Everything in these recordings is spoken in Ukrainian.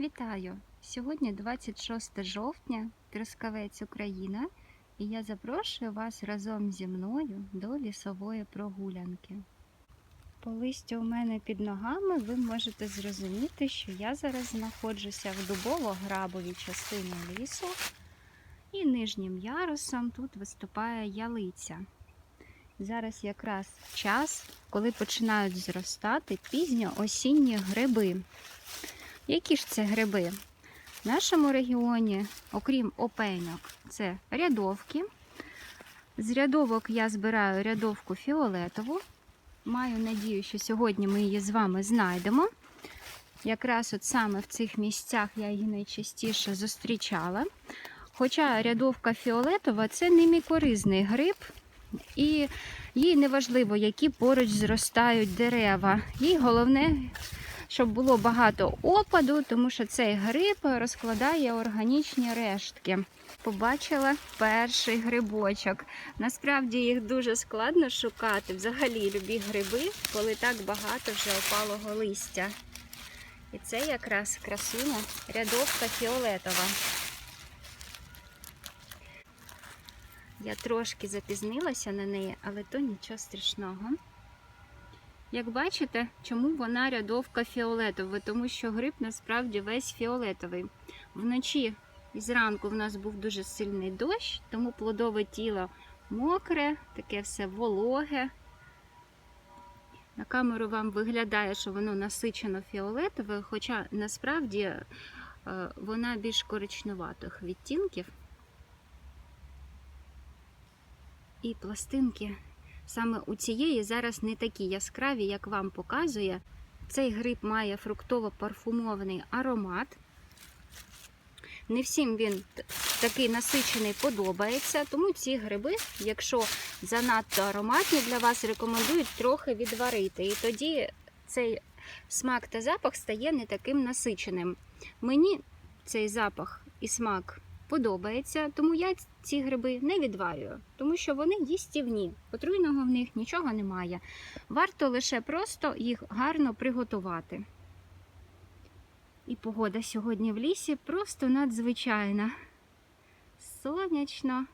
Вітаю! Сьогодні 26 жовтня, Трускавець, Україна, і я запрошую вас разом зі мною до лісової прогулянки. По листю у мене під ногами ви можете зрозуміти, що я зараз знаходжуся в дубово-грабовій частині лісу, і нижнім ярусом тут виступає ялиця. Зараз якраз час, коли починають зростати пізньоосінні гриби. Які ж це гриби? В нашому регіоні, окрім опеньок, це рядовки. З рядовок я збираю рядовку фіолетову. Маю надію, що сьогодні ми її з вами знайдемо. Якраз от саме в цих місцях я її найчастіше зустрічала. Хоча рядовка фіолетова це не мікоризний гриб, і їй не важливо, які поруч зростають дерева. Їй головне щоб було багато опаду, тому що цей гриб розкладає органічні рештки. Побачила перший грибочок. Насправді їх дуже складно шукати. Взагалі любі гриби, коли так багато вже опалого листя. І це якраз красуня рядовка фіолетова. Я трошки запізнилася на неї, але то нічого страшного. Як бачите, чому вона рядовка фіолетова? Тому що гриб насправді весь фіолетовий. Вночі і зранку в нас був дуже сильний дощ, тому плодове тіло мокре, таке все вологе. На камеру вам виглядає, що воно насичено фіолетове, хоча насправді е, вона більш коричнуватих відтінків. І пластинки Саме у цієї зараз не такі яскраві, як вам показує. Цей гриб має фруктово-парфумований аромат. Не всім він такий насичений подобається, тому ці гриби, якщо занадто ароматні для вас, рекомендують трохи відварити. І тоді цей смак та запах стає не таким насиченим. Мені цей запах і смак подобається, тому я ці гриби не відварюю, тому що вони їстівні. Отруйного в них нічого немає. Варто лише просто їх гарно приготувати. І погода сьогодні в лісі просто надзвичайна. Сонячно,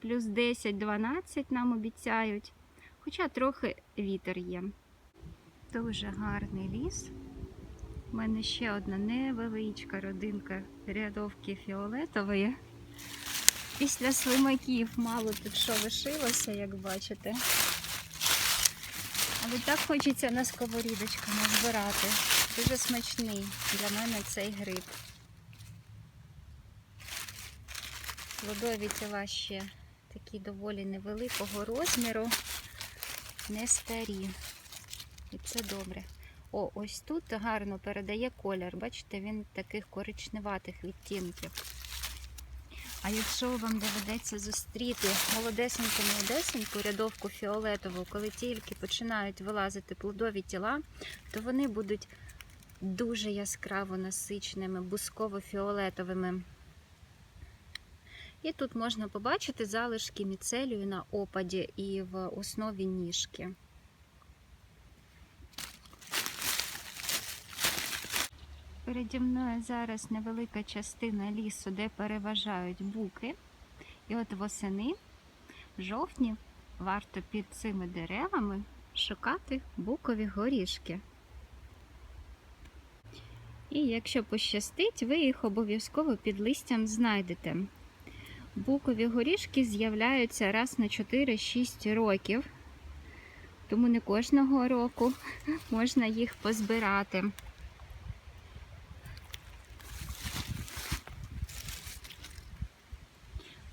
плюс 10-12 нам обіцяють, хоча трохи вітер є. Дуже гарний ліс. У мене ще одна невеличка родинка рядовки фіолетової. Після слимаків мало тут що лишилося, як бачите. Але так хочеться на сковорідочку назбирати. Дуже смачний для мене цей гриб. Плодові тіла ще такі доволі невеликого розміру, не старі. І це добре. О, ось тут гарно передає колір. Бачите, він таких коричневатих відтінків. А якщо вам доведеться зустріти молодесеньку молодесеньку рядовку фіолетову, коли тільки починають вилазити плодові тіла, то вони будуть дуже яскраво насиченими, бусково-фіолетовими. І тут можна побачити залишки міцелію на опаді і в основі ніжки. Переді мною зараз невелика частина лісу, де переважають буки. І от восени, в жовтні, варто під цими деревами шукати букові горішки. І якщо пощастить, ви їх обов'язково під листям знайдете. Букові горішки з'являються раз на 4-6 років, тому не кожного року можна їх позбирати.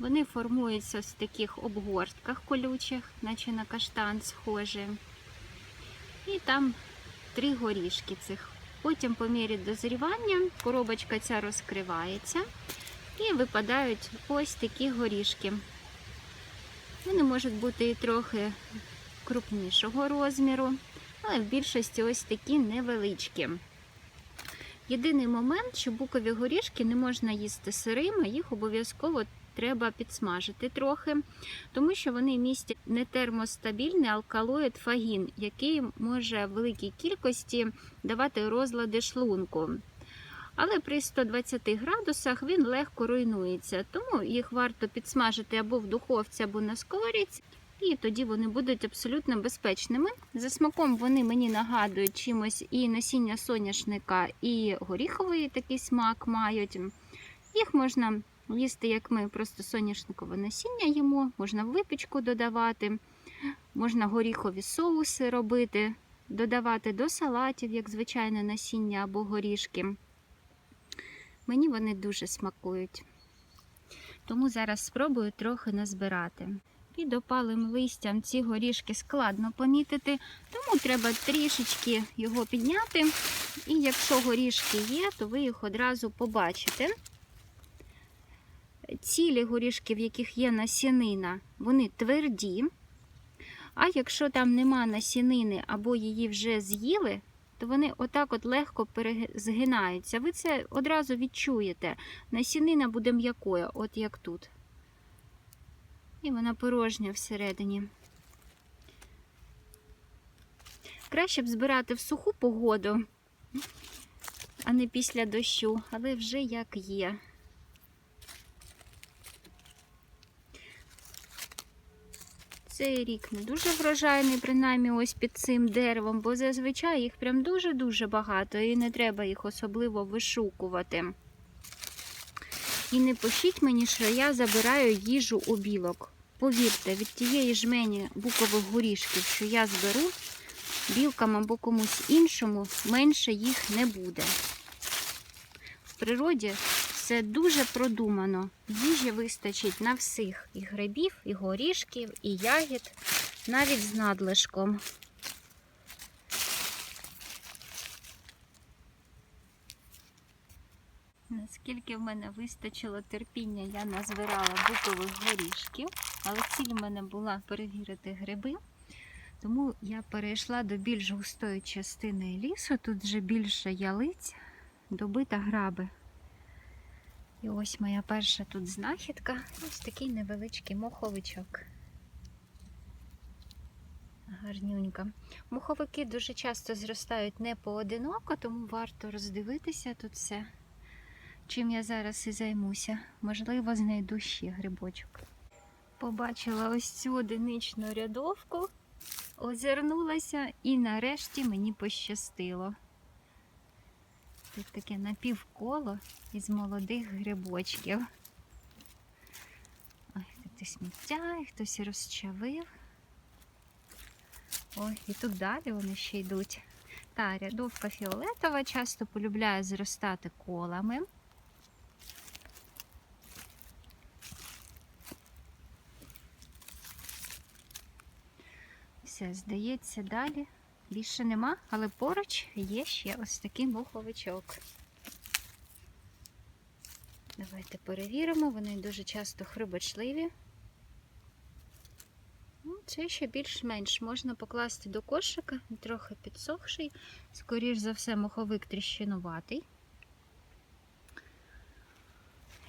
Вони формуються в таких обгортках колючих, наче на каштан схожі. І там три горішки цих. Потім, по мірі дозрівання, коробочка ця розкривається і випадають ось такі горішки. Вони можуть бути і трохи крупнішого розміру, але в більшості ось такі невеличкі. Єдиний момент, що букові горішки не можна їсти сирими, їх обов'язково треба підсмажити трохи, тому що вони містять нетермостабільний алкалоїд фагін, який може в великій кількості давати розлади шлунку. але при 120 градусах він легко руйнується, тому їх варто підсмажити або в духовці, або на сковорідці, і тоді вони будуть абсолютно безпечними. За смаком вони мені нагадують чимось і насіння соняшника, і горіховий такий смак мають. Їх можна їсти, як ми просто соняшникове насіння їмо, можна випічку додавати, можна горіхові соуси робити, додавати до салатів, як звичайне насіння або горішки. Мені вони дуже смакують. Тому зараз спробую трохи назбирати. Під опалим листям ці горішки складно помітити, тому треба трішечки його підняти. І якщо горішки є, то ви їх одразу побачите. Цілі горішки, в яких є насінина, вони тверді. А якщо там нема насінини або її вже з'їли, то вони отак от легко згинаються. Ви це одразу відчуєте. Насінина буде м'якою, от як тут. І вона порожня всередині. Краще б збирати в суху погоду, а не після дощу, але вже як є. Цей рік не дуже врожайний, принаймні ось під цим деревом, бо зазвичай їх прям дуже-дуже багато і не треба їх особливо вишукувати. І не пишіть мені, що я забираю їжу у білок. Повірте, від тієї жмені букових горішків, що я зберу, білкам або комусь іншому менше їх не буде. В природі все дуже продумано. Їжі вистачить на всіх і грибів, і горішків, і ягід, навіть з надлишком. Наскільки в мене вистачило терпіння, я назбирала букових горішків, але ціль в мене була перевірити гриби. Тому я перейшла до більш густої частини лісу. Тут вже більше ялиць, добита граби. І ось моя перша тут знахідка. Ось такий невеличкий моховичок. Гарнюнька. Муховики дуже часто зростають не поодиноко, тому варто роздивитися тут все. Чим я зараз і займуся. Можливо, знайду ще грибочок. Побачила ось цю одиничну рядовку, озирнулася і нарешті мені пощастило. Тут таке напівколо із молодих грибочків. Ой, тут і сміття, і хтось розчавив. Ой, і тут далі вони ще йдуть. Та рядовка фіолетова часто полюбляє зростати колами. Все, здається, далі більше нема, але поруч є ще ось такий муховичок. Давайте перевіримо, вони дуже часто хрибочливі. Ну, Це ще більш-менш можна покласти до кошика, трохи підсохший, скоріш за все, моховик тріщинуватий.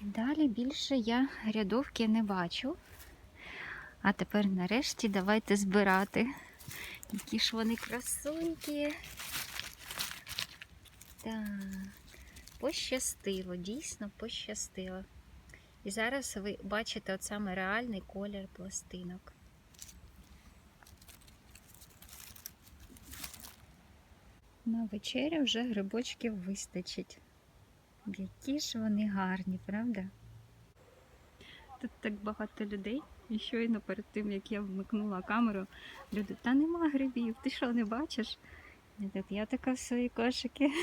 Далі більше я рядовки не бачу. А тепер нарешті давайте збирати. Які ж вони красунькі. Так, пощастило, дійсно пощастило. І зараз ви бачите от саме реальний колір пластинок. На вечерю вже грибочків вистачить. Які ж вони гарні, правда? Тут так багато людей. І щойно перед тим, як я вмикнула камеру, люди, та нема грибів, ти що не бачиш? Я так, я така в свої кошики.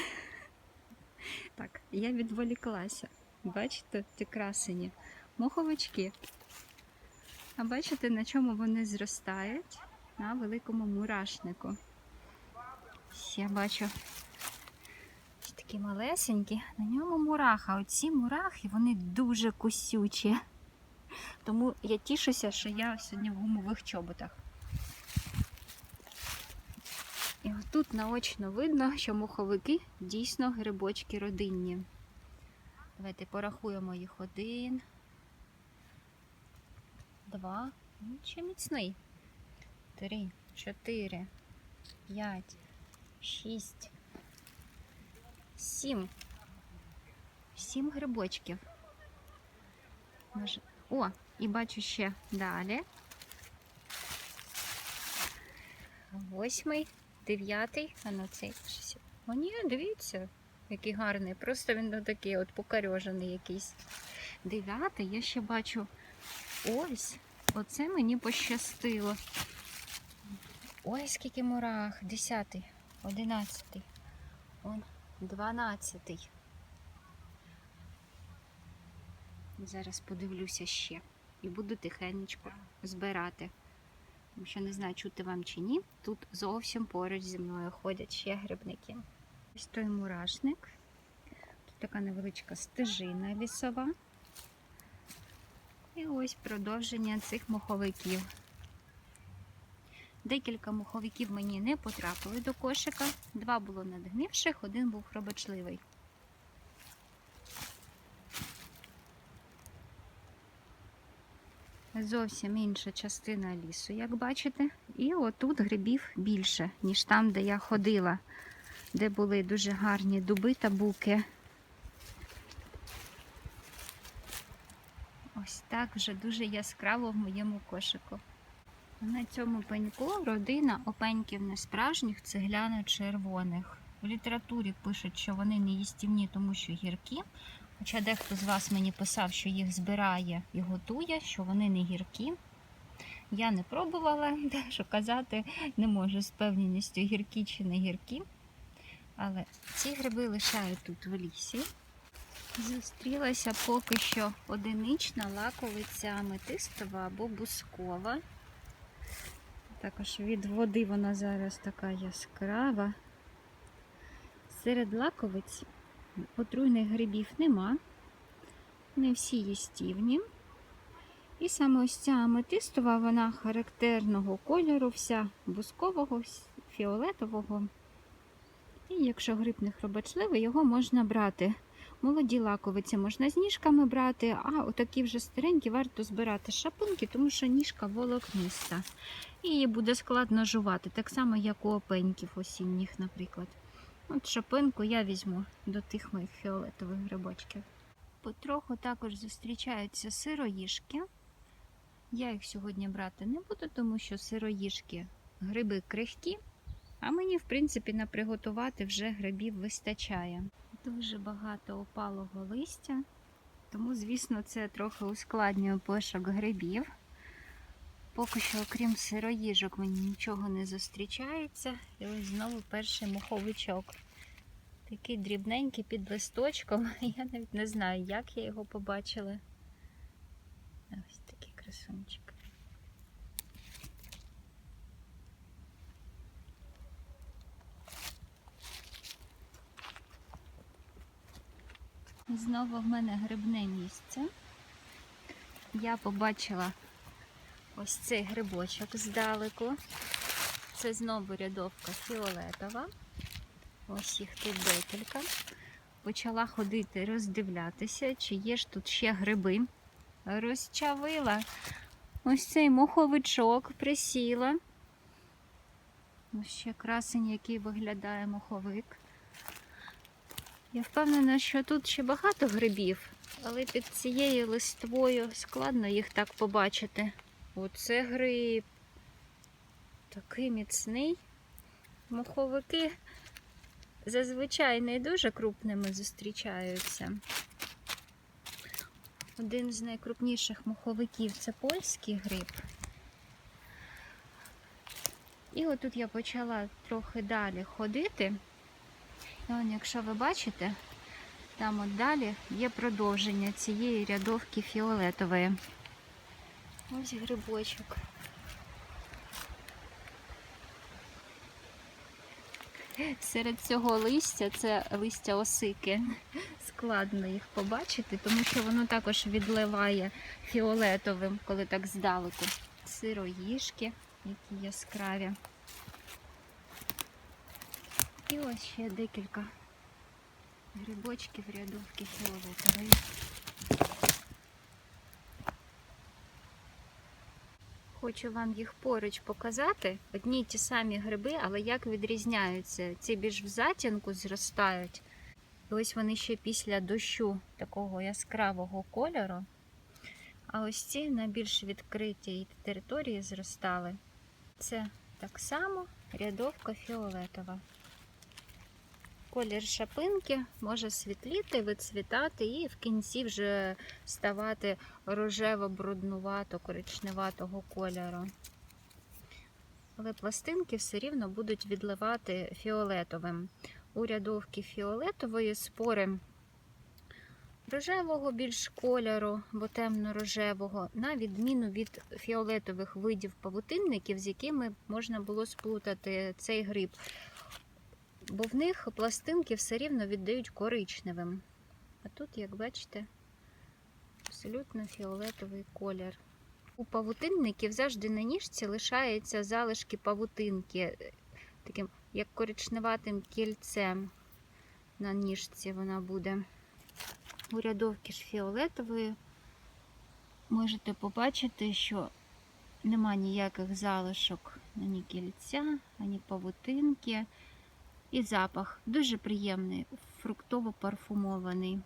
Так, я відволіклася. Бачите, ті красені моховички. А бачите, на чому вони зростають? На великому мурашнику. Я бачу такі малесенькі, на ньому мураха. Оці мурахи, вони дуже кусючі. Тому я тішуся, що я сьогодні в гумових чоботах. І тут наочно видно, що муховики дійсно грибочки родинні. Давайте порахуємо їх один, два, ну, ще міцний. Три, чотири, п'ять, шість, сім. сім грибочків. О, і бачу ще далі. Восьмий, дев'ятий, а ну цей. О, ні, дивіться, який гарний. Просто він ну, такий от покарьожений якийсь. Дев'ятий, я ще бачу. Ось, оце мені пощастило. Ой, скільки мурах. Десятий, одинадцятий, он, дванадцятий. Зараз подивлюся ще і буду тихенечко збирати. Тому що не знаю, чути вам чи ні. Тут зовсім поруч зі мною ходять ще грибники. Ось той мурашник. Тут така невеличка стежина лісова. І ось продовження цих моховиків. Декілька моховиків мені не потрапили до кошика. Два було надгнивших, один був хробочливий. Зовсім інша частина лісу, як бачите. І отут грибів більше, ніж там, де я ходила, де були дуже гарні дуби та буки. Ось так вже дуже яскраво в моєму кошику. На цьому пеньку родина опеньків несправжніх цегляно-червоних. В літературі пишуть, що вони не їстівні, тому що гіркі. Хоча дехто з вас мені писав, що їх збирає і готує, що вони не гіркі. Я не пробувала, що казати не можу з певністю гіркі чи не гіркі. Але ці гриби лишаю тут в лісі. Зустрілася поки що одинична лаковиця аметистова або бускова. Також від води вона зараз така яскрава. Серед лаковиць отруйних грибів нема. Не всі їстівні. І саме ось ця аметистова, вона характерного кольору, вся бускового, фіолетового. І якщо гриб не хробачливий, його можна брати. Молоді лаковиці можна з ніжками брати, а отакі вже старенькі варто збирати з шапинки, тому що ніжка волокниста. І її буде складно жувати, так само, як у опеньків осінніх, наприклад. От шапинку я візьму до тих моїх фіолетових грибочків. Потроху також зустрічаються сироїжки. Я їх сьогодні брати не буду, тому що сироїжки гриби крихкі, а мені, в принципі, на приготувати вже грибів вистачає. Дуже багато опалого листя, тому, звісно, це трохи ускладнює пошук грибів. Поки що, окрім сироїжок, мені нічого не зустрічається. І ось знову перший моховичок. Такий дрібненький під листочком. Я навіть не знаю, як я його побачила. Ось такий красунчик. Знову в мене грибне місце. Я побачила ось цей грибочок здалеку. Це знову рядовка фіолетова. Ось їх тут декілька. Почала ходити, роздивлятися, чи є ж тут ще гриби. Розчавила ось цей моховичок, присіла. Ось ще красень, який виглядає моховик. Я впевнена, що тут ще багато грибів, але під цією листвою складно їх так побачити. Оце гриб. Такий міцний. Моховики зазвичай не дуже крупними зустрічаються. Один з найкрупніших моховиків це польський гриб. І отут я почала трохи далі ходити. І он, якщо ви бачите, там от далі є продовження цієї рядовки фіолетової. Ось грибочок. Серед цього листя це листя осики. Складно їх побачити, тому що воно також відливає фіолетовим, коли так здалеку. Сироїжки, які яскраві. І ось ще декілька грибочків рядовки фіолетової. Хочу вам їх поруч показати. Одні й ті самі гриби, але як відрізняються. Ці більш в затінку зростають. І ось вони ще після дощу такого яскравого кольору. А ось ці на більш відкритій території зростали. Це так само рядовка фіолетова. Колір шапинки може світліти, вицвітати і в кінці вже ставати рожево-бруднувато, коричневатого кольору. Але пластинки все рівно будуть відливати фіолетовим. У рядовки фіолетової спори рожевого більш кольору, бо темно-рожевого, на відміну від фіолетових видів павутинників, з якими можна було сплутати цей гриб. Бо в них пластинки все рівно віддають коричневим. А тут, як бачите, абсолютно фіолетовий колір. У павутинників завжди на ніжці лишаються залишки павутинки, таким як коричневатим кільцем на ніжці вона буде. У рядовки ж фіолетової можете побачити, що нема ніяких залишок ані кільця, ані павутинки. І запах дуже приємний, фруктово-парфумований.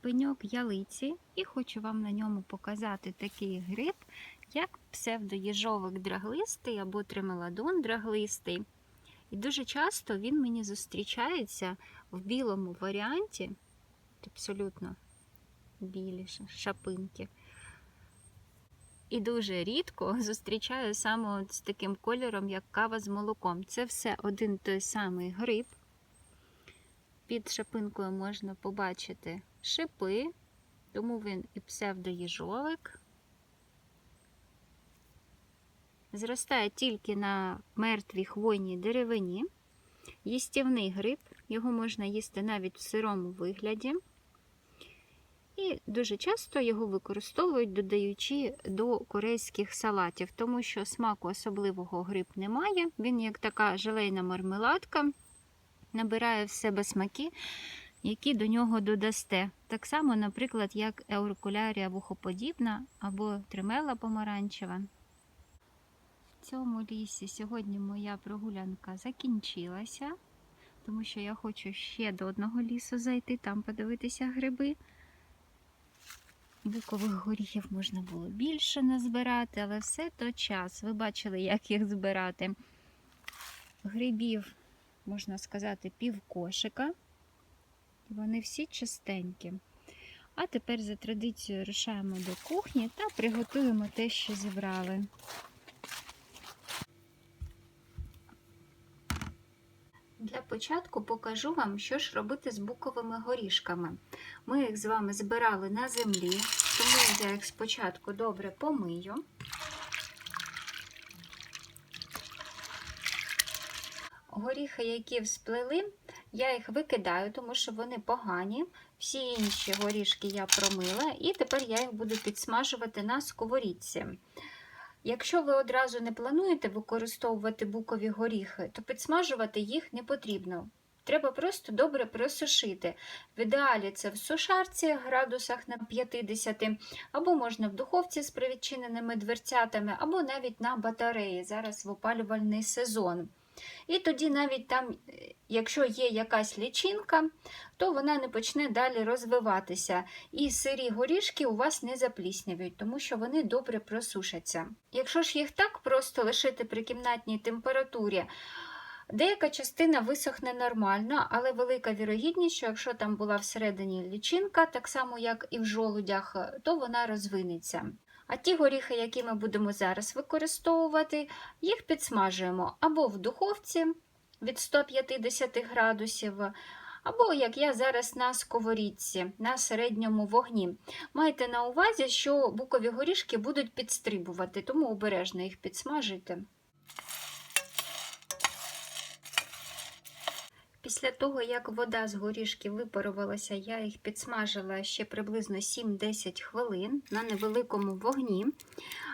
Пеньок ялиці, і хочу вам на ньому показати такий гриб, як псевдоїжовик драглистий або тремеладон драглистий. І дуже часто він мені зустрічається в білому варіанті, абсолютно білі шапинки. І дуже рідко зустрічаю саме з таким кольором, як кава з молоком. Це все один той самий гриб. Під шапинкою можна побачити шипи, тому він і псевдоїжовик. Зростає тільки на мертвій хвойній деревині. Їстівний гриб, його можна їсти навіть в сирому вигляді. І дуже часто його використовують, додаючи до корейських салатів, тому що смаку особливого гриб немає. Він, як така желейна мармеладка, набирає в себе смаки, які до нього додасте. Так само, наприклад, як еуркулярія вухоподібна або тримела помаранчева. В цьому лісі сьогодні моя прогулянка закінчилася, тому що я хочу ще до одного лісу зайти, там подивитися гриби. Букових горіхів можна було більше назбирати, але все то час. Ви бачили, як їх збирати. Грибів, можна сказати, пів кошика. Вони всі чистенькі. А тепер за традицією рушаємо до кухні та приготуємо те, що зібрали. Для початку покажу вам, що ж робити з буковими горішками. Ми їх з вами збирали на землі, тому я їх спочатку добре помию. Горіхи, які всплели, я їх викидаю, тому що вони погані. Всі інші горішки я промила, і тепер я їх буду підсмажувати на сковорідці. Якщо ви одразу не плануєте використовувати букові горіхи, то підсмажувати їх не потрібно. Треба просто добре просушити. В ідеалі це в сушарці градусах на 50, або можна в духовці з привідчиненими дверцятами, або навіть на батареї, зараз в опалювальний сезон. І тоді навіть там, якщо є якась лічинка, то вона не почне далі розвиватися. І сирі горішки у вас не запліснявють, тому що вони добре просушаться. Якщо ж їх так просто лишити при кімнатній температурі, деяка частина висохне нормально, але велика вірогідність, що якщо там була всередині лічинка, так само як і в жолудях, то вона розвинеться. А ті горіхи, які ми будемо зараз використовувати, їх підсмажуємо або в духовці від 150 градусів, або, як я зараз на сковорідці на середньому вогні. Майте на увазі, що букові горішки будуть підстрибувати, тому обережно їх підсмажуйте. Після того, як вода з горішків випарувалася, я їх підсмажила ще приблизно 7-10 хвилин на невеликому вогні.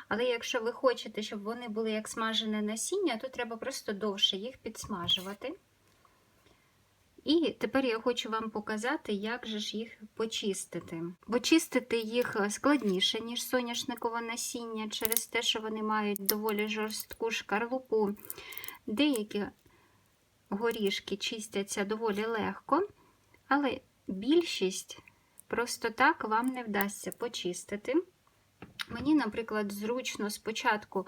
Але якщо ви хочете, щоб вони були як смажене насіння, то треба просто довше їх підсмажувати. І тепер я хочу вам показати, як же ж їх почистити. Бо чистити їх складніше, ніж соняшникове насіння, через те, що вони мають доволі жорстку шкарлупу. Деякі горішки чистяться доволі легко, але більшість просто так вам не вдасться почистити. Мені, наприклад, зручно спочатку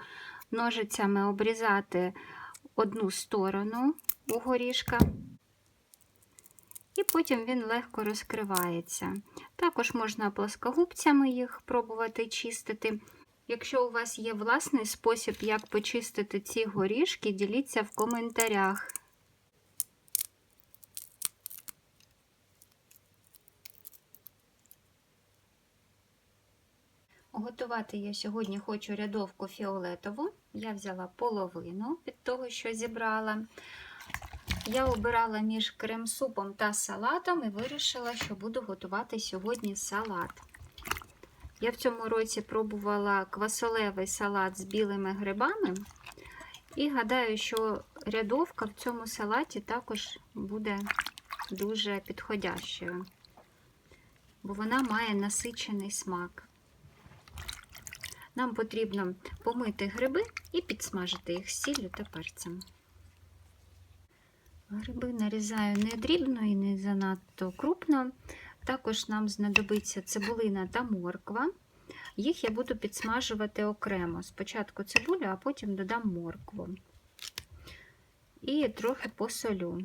ножицями обрізати одну сторону у горішка, і потім він легко розкривається. Також можна плоскогубцями їх пробувати чистити. Якщо у вас є власний спосіб, як почистити ці горішки, діліться в коментарях. Готувати я сьогодні хочу рядовку фіолетову. Я взяла половину від того, що зібрала. Я обирала між крем-супом та салатом і вирішила, що буду готувати сьогодні салат. Я в цьому році пробувала квасолевий салат з білими грибами. І гадаю, що рядовка в цьому салаті також буде дуже підходящою, бо вона має насичений смак. Нам потрібно помити гриби і підсмажити їх сіллю та перцем. Гриби нарізаю не дрібно і не занадто крупно. Також нам знадобиться цибулина та морква. Їх я буду підсмажувати окремо. Спочатку цибулю, а потім додам моркву. І трохи посолю.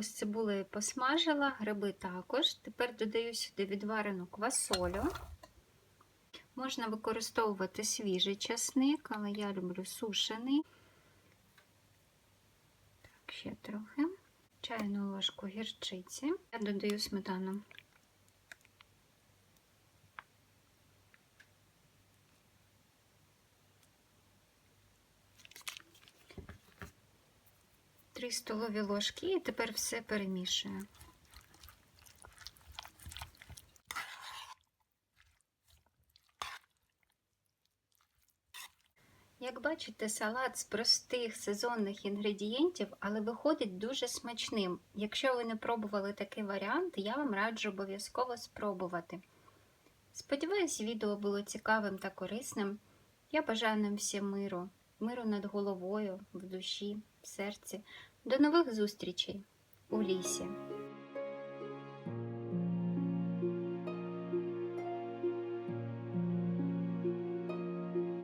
З цибулею посмажила, гриби також. Тепер додаю сюди відварену квасолю. Можна використовувати свіжий часник, але я люблю сушений. Так, ще трохи. Чайну ложку гірчиці. Я додаю сметану. Три столові ложки і тепер все перемішую. Як бачите, салат з простих сезонних інгредієнтів, але виходить дуже смачним. Якщо ви не пробували такий варіант, я вам раджу обов'язково спробувати. Сподіваюсь, відео було цікавим та корисним. Я бажаю нам всім миру, миру над головою, в душі, в серці. До нових зустрічей у лісі!